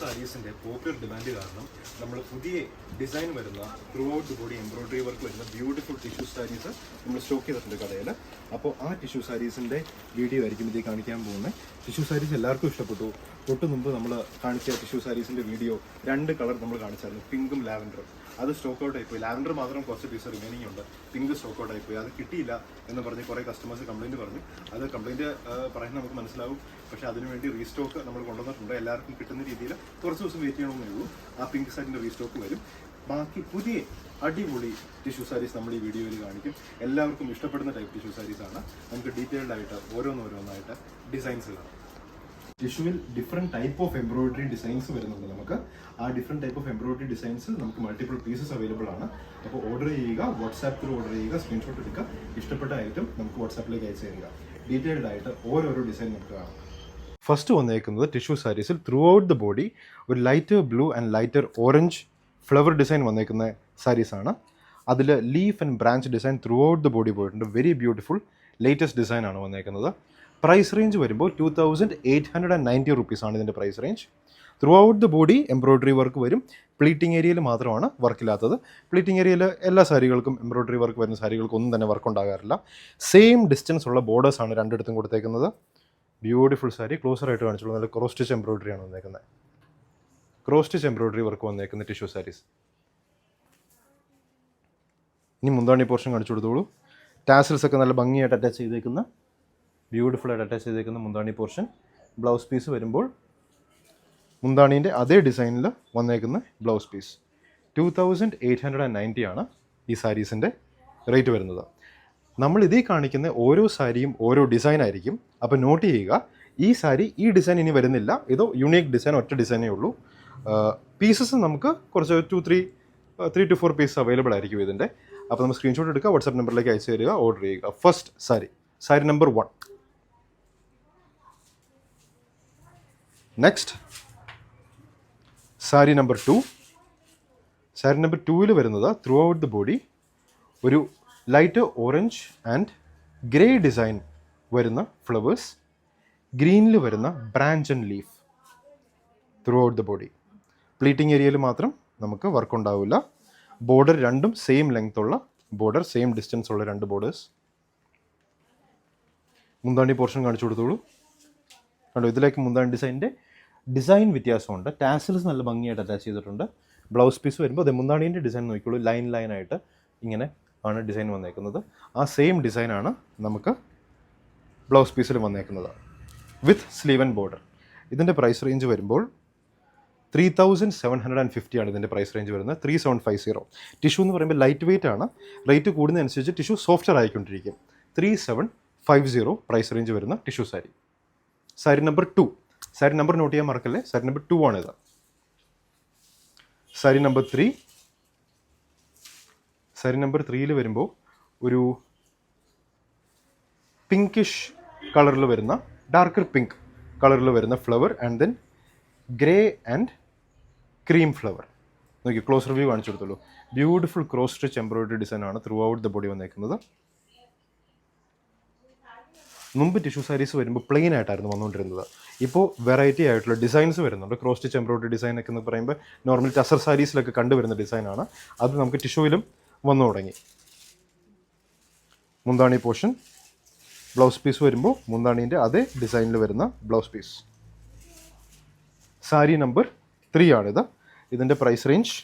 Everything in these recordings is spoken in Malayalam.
സാരീസിന്റെ പോപ്പുലർ ഡിമാൻഡ് കാരണം നമ്മൾ പുതിയ ഡിസൈൻ വരുന്ന throughout body embroidery work വരുന്ന ബ്യൂട്ടിഫുൾ ടിഷ്യൂ സാരീസ് നമ്മൾ സ്റ്റോക്ക് ചെയ്തിട്ടുണ്ട് കടയിൽ അപ്പോൾ ആ ടിഷ്യൂ സാരീസിന്റെ വീഡിയോ ആയിരിക്കും ഇതിൽ കാണിക്കാൻ പോകുന്നത് ടിഷ്യൂ സാരീസ് എല്ലാവർക്കും ഇഷ്ടപ്പെട്ടു. തൊട്ട് മുമ്പ് നമ്മൾ കാണിച്ച ടിഷ്യൂ സാരീസിന്റെ വീഡിയോ രണ്ട് കളർ നമ്മൾ കാണിച്ചായിരുന്നു. പിങ്കും ലാവൻഡറും. അത് സ്റ്റോക്ക് ഔട്ട് ആയിപ്പോയി. ലാവൻഡർ മാത്രം കുറച്ച് പീസ് റിമൈനിങ് ഉണ്ട്. പിങ്ക് സ്റ്റോക്ക് ഔട്ട് ആയിപ്പോയി. അത് കിട്ടിയില്ല എന്ന് പറഞ്ഞ് കുറേ കസ്റ്റമേഴ്സ് കംപ്ലൈന്റ് പറഞ്ഞു. അത് കംപ്ലൈന്റ് പറയുന്നത് നമുക്ക് മനസ്സിലാവും. പക്ഷേ അതിനുവേണ്ടി റീസ്റ്റോക്ക് നമ്മൾ കൊണ്ടുവന്നിട്ടുണ്ട്. എല്ലാവർക്കും കിട്ടുന്ന രീതിയിൽ കുറച്ച് ദിവസം വെയിറ്റ് ചെയ്യണമെന്നേ ഉള്ളൂ. ആ പിങ്ക് സാരിന്റെ റീസ്റ്റോക്ക് വരും. ബാക്കി പുതിയ അടിപൊളി ടിഷ്യൂ സാരീസ് നമ്മൾ ഈ വീഡിയോയിൽ കാണിക്കും. എല്ലാവർക്കും ഇഷ്ടപ്പെടുന്ന ടൈപ്പ് ടിഷ്യൂ സാരീസ് ആണ്. നമുക്ക് ഡീറ്റെയിൽഡ് ആയിട്ട് ഓരോന്നോരോന്നായിട്ട് ഡിസൈൻസ് കാണാം ടിഷ്യൂവിൽ different type of embroidery designs വരുന്നുണ്ട് നമുക്ക്. ആ different type of embroidery designs നമുക്ക് മൾട്ടിപ്പിൾ പീസസ് അവൈലബിൾ ആണ്. അപ്പോൾ ഓർഡർ ചെയ്യുക വാട്സാപ്പ് ത്രൂ ഓർഡർ ചെയ്യുക സ്ക്രീൻഷോട്ട് എടുക്കുക. ഇഷ്ടപ്പെട്ട ഐറ്റം നമുക്ക് വാട്സാപ്പിലേക്ക് അയച്ചു തരിക. ഡീറ്റെയിൽഡ് ആയിട്ട് ഓരോരോ ഡിസൈൻ നമുക്ക് കാണാം. ഫസ്റ്റ് വന്നേക്കുന്നത് ടിഷ്യൂ സാരീസിൽ ത്രൂ ഔട്ട് ദ ബോഡി ഒരു lighter blue and lighter orange flower design വന്നേക്കുന്ന ആണ്. അതിൽ leaf and branch design throughout the body പോയിട്ടുണ്ട്. വെരി ബ്യൂട്ടിഫുൾ ലേറ്റസ്റ്റ് ഡിസൈൻ ആണ് വന്നേക്കുന്നത്. പ്രൈസ് റേഞ്ച് വരുമ്പോൾ two thousand eight hundred and ninety rupees ആണ് ഇതിന്റെ price range throughout the body embroidery work വരും പ്ലീറ്റിംഗ് ഏരിയയിൽ മാത്രമാണ് വർക്കില്ലാത്തത് പ്ലീറ്റിംഗ് ഏരിയയിൽ എല്ലാ സാരികൾക്കും എംബ്രോയിഡറി വർക്ക് വരുന്ന സാരികൾക്കും ഒന്നും തന്നെ വർക്ക് ഉണ്ടാകാറില്ല. സെയിം ഡിസ്റ്റൻസ് ഉള്ള ബോർഡേഴ്സ് ആണ് രണ്ടിടത്തും കൊടുത്തേക്കുന്നത്. ബ്യൂട്ടിഫുൾ സാരി ക്ലോസർ ആയിട്ട് കാണിച്ചുള്ളൂ നല്ല ക്രോസ് സ്റ്റിച്ച് എംബ്രോയിഡറി ആണ് വന്നേക്കുന്നത്. ക്രോസ് സ്റ്റിച്ച് എംബ്രോയിഡറി വർക്ക് വന്നേക്കുന്ന ടിഷ്യൂ സാരീസ് ഇനി മുന്താണി പോർഷൻ കാണിച്ചു കൊടുത്തോളൂ. ടാസൽസ് ഒക്കെ നല്ല ഭംഗിയായിട്ട് അറ്റാച്ച് ചെയ്തേക്കുന്ന ബ്യൂട്ടിഫുൾ ആയിട്ട് അറ്റാച്ച് ചെയ്തേക്കുന്ന മുന്താണി പോർഷൻ ബ്ലൗസ് പീസ് വരുമ്പോൾ മുന്താണീന്റെ അതേ ഡിസൈനിൽ വന്നേക്കുന്ന blouse piece two thousand eight hundred and ninety ആണ് ഈ സാരീസിന്റെ റേറ്റ് വരുന്നത്. നമ്മൾ ഇതേ കാണിക്കുന്ന ഓരോ സാരിയും ഓരോ ഡിസൈൻ ആയിരിക്കും. അപ്പോൾ നോട്ട് ചെയ്യുക ഈ സാരി ഈ ഡിസൈൻ ഇനി വരുന്നില്ല. ഇതോ യുണീക്ക് ഡിസൈൻ ഒറ്റ ഡിസൈനേ ഉള്ളൂ. പീസസ് നമുക്ക് കുറച്ച് two three three two four piece available ആയിരിക്കും ഇതിന്റെ അപ്പോൾ നമ്മൾ സ്ക്രീൻഷോട്ട് എടുക്കുക വാട്സാപ്പ് നമ്പറിലേക്ക് അയച്ചു തരിക ഓർഡർ ചെയ്യുക. First sari sari number one next sari number two sari number ടൂവിൽ വരുന്നത് ത്രൂ ഔട്ട് ദ ബോഡി ഒരു light orange and grey design വരുന്ന ഫ്ലവേഴ്സ് ഗ്രീനിൽ വരുന്ന branch and leaf throughout the body pleating ഏരിയയിൽ മാത്രം നമുക്ക് വർക്ക് ഉണ്ടാവില്ല. ബോർഡർ രണ്ടും സെയിം ലെങ്ത് ഉള്ള ബോർഡർ സെയിം ഡിസ്റ്റൻസ് ഉള്ള രണ്ട് ബോർഡേഴ്സ് മുന്താണി പോർഷൻ കാണിച്ചു കൊടുത്തോളൂ. കണ്ടോ ഇതിലേക്ക് മുന്താണി ഡിസൈനിന്റെ ഡിസൈൻ വ്യത്യാസമുണ്ട്. ടാസിൽസ് നല്ല ഭംഗിയായിട്ട് അറ്റാച്ച് ചെയ്തിട്ടുണ്ട്. ബ്ലൗസ് പീസ് വരുമ്പോൾ അതെ മുന്താണീന്റെ ഡിസൈൻ നോക്കിക്കോളൂ. ലൈൻ ലൈനായിട്ട് ഇങ്ങനെ ആണ് ഡിസൈൻ വന്നേക്കുന്നത്. ആ സെയിം ഡിസൈനാണ് നമുക്ക് ബ്ലൗസ് പീസിൽ വന്നേക്കുന്നത്. വിത്ത് സ്ലീവ് ആൻഡ് ബോർഡർ ഇതിന്റെ പ്രൈസ് റേഞ്ച് വരുമ്പോൾ three thousand seven hundred and fifty ആണ് ഇതിന്റെ പ്രൈസ് റേഞ്ച് വരുന്നത്. Three seven five zero tissue എന്ന് പറയുമ്പോൾ ലൈറ്റ് വെയിറ്റ് ആണ്. റേറ്റ് കൂടുന്നതനുസരിച്ച് tissue software ആയിക്കൊണ്ടിരിക്കും. Three seven five zero price range വരുന്ന tissue sari sari number two sari number note ചെയ്യാൻ മറക്കല്ലേ? സാരി നമ്പർ ടു ആണ് ഇത്. Sari number three sari number ത്രീയിൽ വരുമ്പോൾ ഒരു പിങ്കിഷ് കളറിൽ വരുന്ന ഡാർക്കർ പിങ്ക് കളറിൽ വരുന്ന flower and then grey and cream flower നോക്കി ക്ലോസ് റിവ്യൂ കാണിച്ചു കൊടുത്തുള്ളൂ. ബ്യൂട്ടിഫുൾ ക്രോസ് സ്റ്റിച്ച് എംബ്രോയിഡറി ഡിസൈനാണ് ത്രൂ ഔട്ട് ദ ബോഡി വന്നേക്കുന്നത്. മുമ്പ് ടിഷ്യൂ സാരീസ് വരുമ്പോൾ പ്ലെയിൻ ആയിട്ടായിരുന്നു വന്നുകൊണ്ടിരുന്നത് ഇപ്പോൾ വെറൈറ്റി ആയിട്ടുള്ള ഡിസൈൻസ് വരുന്നുണ്ട്. ക്രോസ് സ്റ്റിച്ച് എംബ്രോയിഡറി ഡിസൈൻ ഒക്കെ എന്ന് പറയുമ്പോൾ നോർമൽ ടസർ സാരീസിലൊക്കെ കണ്ടുവരുന്ന ഡിസൈനാണ് അത് നമുക്ക് ടിഷ്യൂവിലും വന്നു തുടങ്ങി. മുന്താണി പോർഷൻ ബ്ലൗസ് പീസ് വരുമ്പോൾ മുന്താണീന്റെ അതേ ഡിസൈനിൽ വരുന്ന blouse piece sari number three ആണിത് ഇതിന്റെ പ്രൈസ് റേഞ്ച്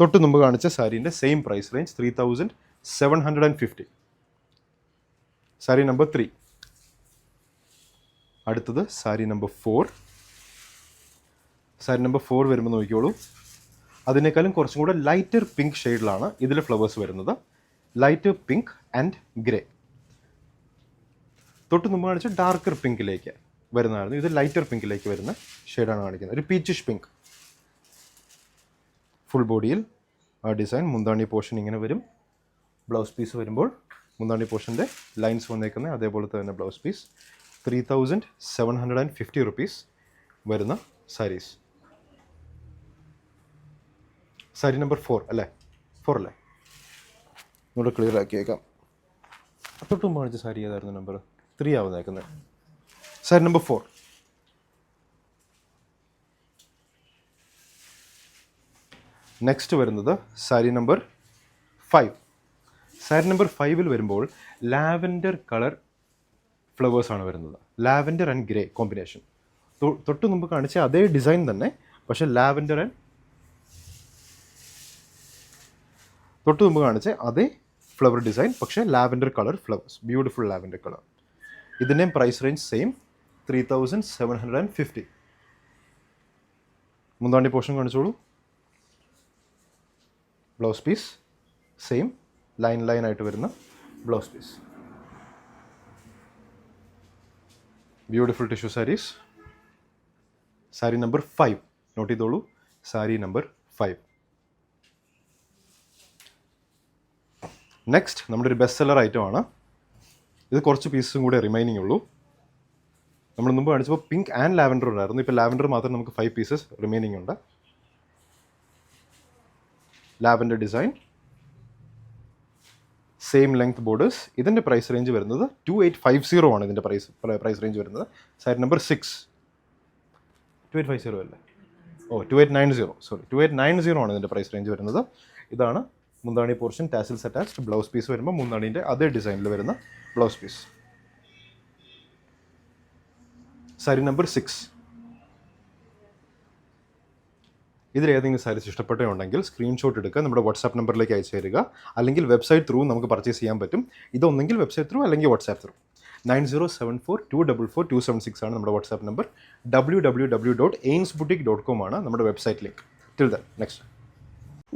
തൊട്ട് മുമ്പ് കാണിച്ച സാരീന്റെ same price range three thousand seven hundred and fifty sari number three അടുത്തത് sari number four sari number four വരുമ്പോൾ നോക്കിയോളൂ അതിനേക്കാളും കുറച്ചും കൂടെ ലൈറ്റർ പിങ്ക് ഷെയ്ഡിലാണ് ഇതിൽ ഫ്ലവേഴ്സ് വരുന്നത്. ലൈറ്റ് പിങ്ക് ആൻഡ് ഗ്രേ തൊട്ട് മുമ്പ് കാണിച്ച ഡാർക്കർ പിങ്കിലേക്ക് വരുന്നതായിരുന്നു. ഇത് ലൈറ്റർ പിങ്കിലേക്ക് വരുന്ന ഷെയ്ഡാണ് കാണിക്കുന്നത്. ഒരു പീച്ചിഷ് പിങ്ക് ഫുൾ ബോഡിയിൽ ആ ഡിസൈൻ മുന്താണി പോർഷൻ ഇങ്ങനെ വരും. ബ്ലൗസ് പീസ് വരുമ്പോൾ മുന്താണി പോർഷന്റെ ലൈൻസ് വന്നേക്കുന്നത് അതേപോലെ തന്നെ blouse piece three thousand seven hundred and fifty rupees വരുന്ന സാരീസ് സാരി നമ്പർ ഫോർ അല്ലേ? ഫോർ അല്ലേ? ഇവിടെ ക്ലിയർ ആക്കിയേക്കാം. തൊട്ട് മുമ്പ് കാണിച്ച സാരി ഏതായിരുന്നു നമ്പർ ത്രീ ആവുന്നേക്കുന്നത് സാരി നമ്പർ ഫോർ നെക്സ്റ്റ് വരുന്നത് sari number five sari number ഫൈവിൽ വരുമ്പോൾ ലാവൻഡർ കളർ ഫ്ലവേഴ്സാണ് വരുന്നത്. ലാവൻഡർ ആൻഡ് ഗ്രേ കോമ്പിനേഷൻ തൊട്ട് മുമ്പ് കാണിച്ച അതേ ഡിസൈൻ തന്നെ പക്ഷേ ലാവൻഡർ ആൻഡ് തൊട്ട് മുമ്പ് കാണിച്ച അതേ ഫ്ലവർ ഡിസൈൻ പക്ഷേ lavender colour flowers beautiful lavender colour ഇതിന്റെയും price range same three thousand seven hundred and fifty മുന്താണ്ടി portion കാണിച്ചോളൂ. Blouse piece same line line ആയിട്ട് വരുന്ന blouse piece beautiful tissue saris sari number five note ചെയ്തോളൂ സാരി നമ്പർ ഫൈവ് നെക്സ്റ്റ് നമ്മുടെ ഒരു ബെസ്റ്റ് സെല്ലർ ഐറ്റം ആണ്. ഇത് കുറച്ച് പീസും കൂടെ റിമൈനിങ് ഉള്ളൂ. നമ്മൾ മുമ്പ് കാണിച്ചപ്പോൾ പിങ്ക് ആൻഡ് ലാവൻഡർ ഉണ്ടായിരുന്നു. ഇപ്പോൾ ലാവൻഡർ മാത്രം നമുക്ക് ഫൈവ് പീസസ് റിമൈനിങ് ഉണ്ട്. Lavender design same length borders ഇതിന്റെ പ്രൈസ് റേഞ്ച് വരുന്നത് ടു എയ്റ്റ് ഫൈവ് സീറോ ആണ് ഇതിന്റെ പ്രൈസ് പ്രൈസ് റേഞ്ച് വരുന്നത്. Side number six two eight five zero അല്ലേ? ഓ two eight nine zero sorry two eight nine zero ആണ് ഇതിന്റെ പ്രൈസ് റേഞ്ച് വരുന്നത്. ഇതാണ് മുന്താണി portion tassels attached blouse piece വരുമ്പോൾ മുന്താണീന്റെ അതേ ഡിസൈനിൽ വരുന്ന blouse piece sari number six ഇതിൽ ഏതെങ്കിലും സാരീസ് ഇഷ്ടപ്പെട്ടുണ്ടെങ്കിൽ സ്ക്രീൻഷോട്ട് എടുക്കുക നമ്മുടെ വാട്സാപ്പ് നമ്പറിലേക്ക് അയച്ചു തരിക അല്ലെങ്കിൽ വെബ്സൈറ്റ് ത്രൂ നമുക്ക് പർച്ചേസ് ചെയ്യാൻ പറ്റും. ഇതൊന്നെങ്കിൽ വെബ്സൈറ്റ് ത്രൂ അല്ലെങ്കിൽ WhatsApp through nine zero seven four two double four two seven six ആണ് നമ്മുടെ WhatsApp number W W W dot aims boutique dot com ആണ് നമ്മുടെ website link till then next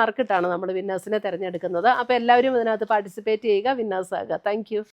നറുക്കിട്ടാണ് നമ്മൾ വിന്നേഴ്സിനെ തിരഞ്ഞെടുക്കുന്നത്. അപ്പോൾ എല്ലാവരും ഇതിനകത്ത് പാർട്ടിസിപ്പേറ്റ് ചെയ്യുക. വിന്നേഴ്സ് ആകുക. താങ്ക്